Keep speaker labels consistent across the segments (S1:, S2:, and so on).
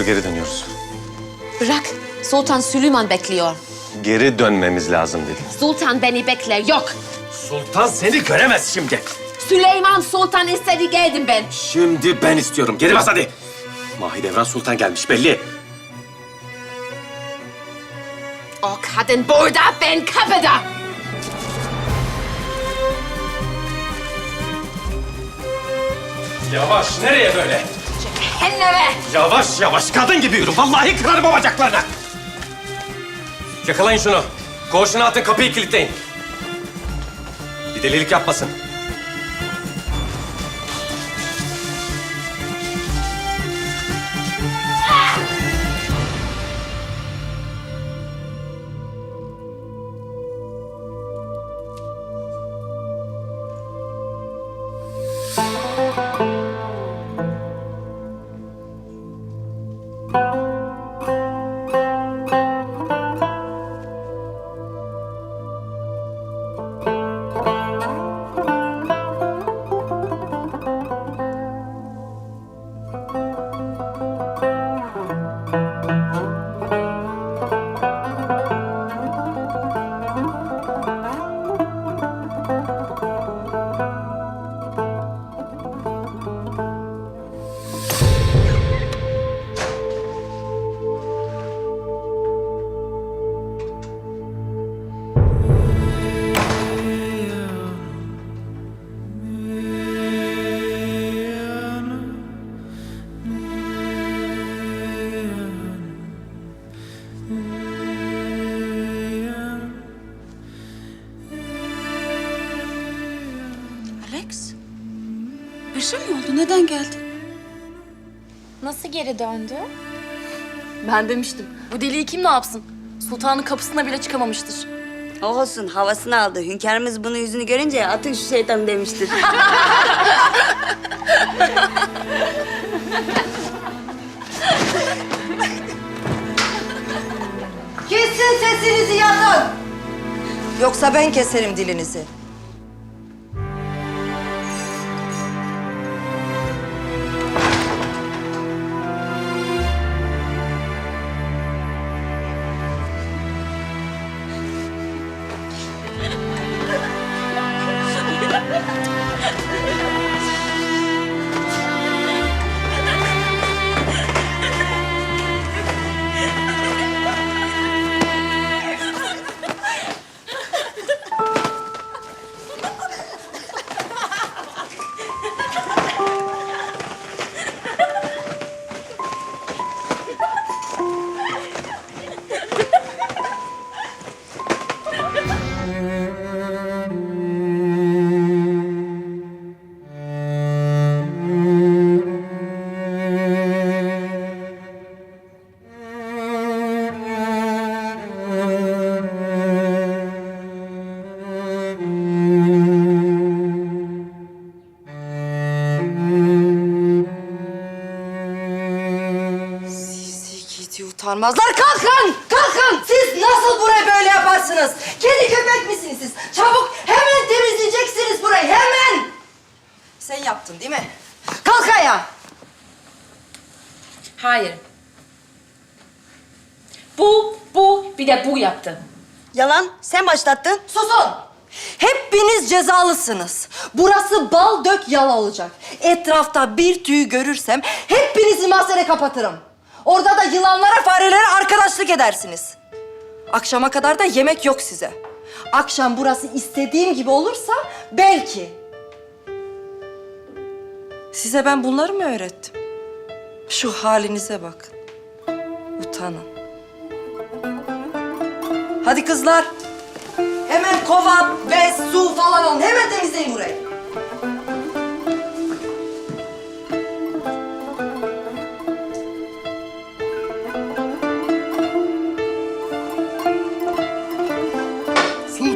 S1: Yürü geri dönüyoruz.
S2: Bırak. Sultan Süleyman bekliyor.
S1: Geri dönmemiz lazım dedim.
S2: Sultan beni bekler. Yok.
S1: Sultan seni göremez şimdi.
S2: Süleyman Sultan istedi geldim ben.
S1: Şimdi ben istiyorum. Geri bas hadi. Mahidevran Sultan gelmiş belli.
S2: O kadın burada, ben kapıda.
S1: Yavaş nereye böyle?
S2: Elleme.
S1: Yavaş yavaş kadın gibi yürü. Vallahi kırarım o bacaklarını. Yakalayın şunu. Koğuşuna atın kapıyı kilitleyin. Bir delilik yapmasın.
S3: Neden geldin?
S4: Nasıl geri döndü? Ben demiştim. Bu deliği kim ne yapsın? Sultanın kapısına bile çıkamamıştır.
S5: Olsun havasını aldı. Hünkârımız bunun yüzünü görünce atın şu şeytan demiştir.
S6: Kesin sesinizi yazın. Yoksa ben keserim dilinizi. Utanmazlar. Kalkın! Kalkın! Siz nasıl burayı böyle yaparsınız? Kedi köpek misiniz siz? Çabuk hemen temizleyeceksiniz burayı. Hemen! Sen yaptın değil mi? Kalk ayağa!
S2: Hayır. Bu, bu, bir de bu yaptı.
S5: Yalan. Sen başlattın.
S6: Susun! Hepiniz cezalısınız. Burası bal dök yala olacak. Etrafta bir tüy görürsem hepinizi mahzene kapatırım. Orada da yılanlara, farelere arkadaşlık edersiniz. Akşama kadar da yemek yok size. Akşam burası istediğim gibi olursa belki. Size ben bunları mı öğrettim? Şu halinize bakın. Utanın. Hadi kızlar. Hemen kova, bez, su falan alın. Hemen temizleyin burayı.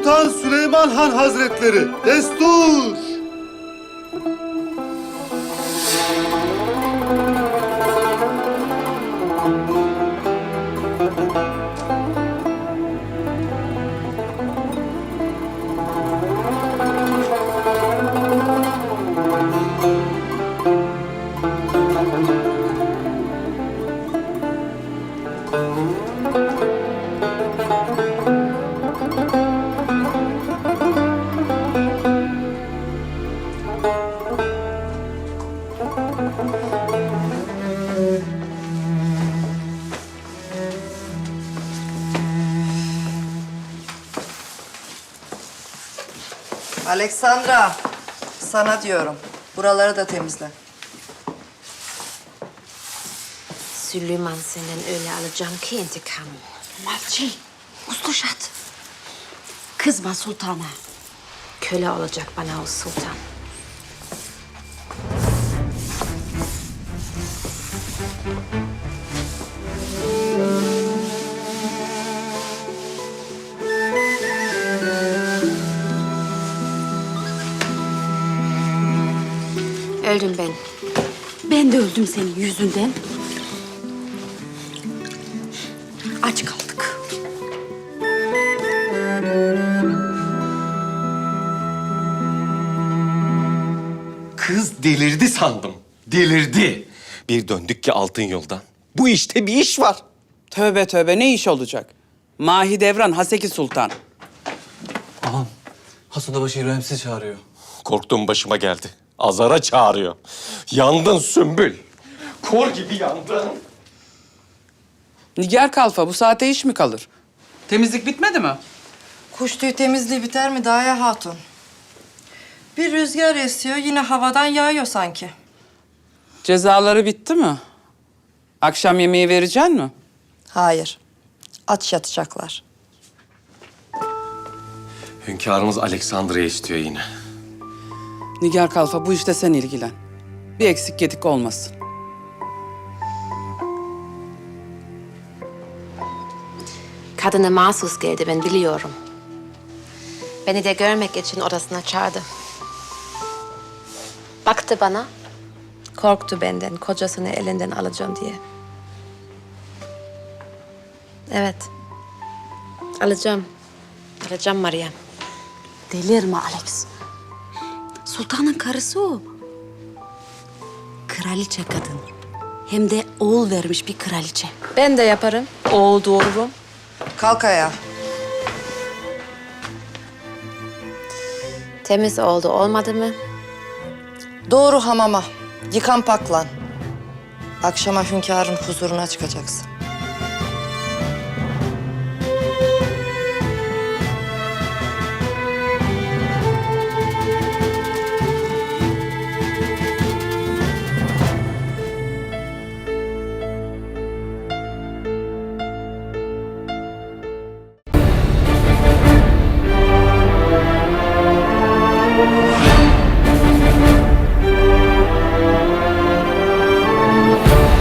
S7: Sultan Süleyman Han Hazretleri destur.
S6: Alexandra, sana diyorum. Buraları da temizle.
S2: Süleyman senden öyle alacağım ki intikamı.
S3: Malçi, Mustuşat. Kızma sultana.
S2: Köle olacak bana o sultan. Öldüm ben.
S3: Ben de öldüm senin yüzünden. Aç kaldık.
S1: Kız delirdi sandım. Delirdi. Bir döndük ki altın yoldan. Bu işte bir iş var.
S8: Tövbe tövbe ne iş olacak? Mahidevran Haseki Sultan.
S9: Hasan Başı İbrahim sizi çağırıyor.
S1: Korktuğum başıma geldi. Azara çağırıyor. Yandın Sümbül. Kor gibi yandın.
S8: Nigar Kalfa bu saate iş mi kalır? Temizlik bitmedi mi?
S6: Kuş tüyü temizliği biter mi Daya Hatun? Bir rüzgar esiyor, yine havadan yağıyor sanki.
S8: Cezaları bitti mi? Akşam yemeği verecek mi?
S6: Hayır, aç yatacaklar.
S1: Hünkârımız Aleksandra'yı istiyor yine.
S8: Nigar Kalfa bu işte sen ilgilen. Bir eksik gedik olmasın.
S2: Kadına mahsus geldi ben biliyorum. Beni de görmek için odasına çağırdı. Baktı bana. Korktu benden, kocasını elinden alacağım diye. Evet. Alacağım. Alacağım Meryem.
S3: Delirme Alex. Sultanın karısı o. Kraliçe kadın. Hem de oğul vermiş bir kraliçe.
S2: Ben de yaparım. Oğul doğururum.
S6: Kalk ayağa.
S2: Temiz oldu olmadı mı?
S6: Doğru hamama. Yıkan paklan. Akşama hünkârın huzuruna çıkacaksın.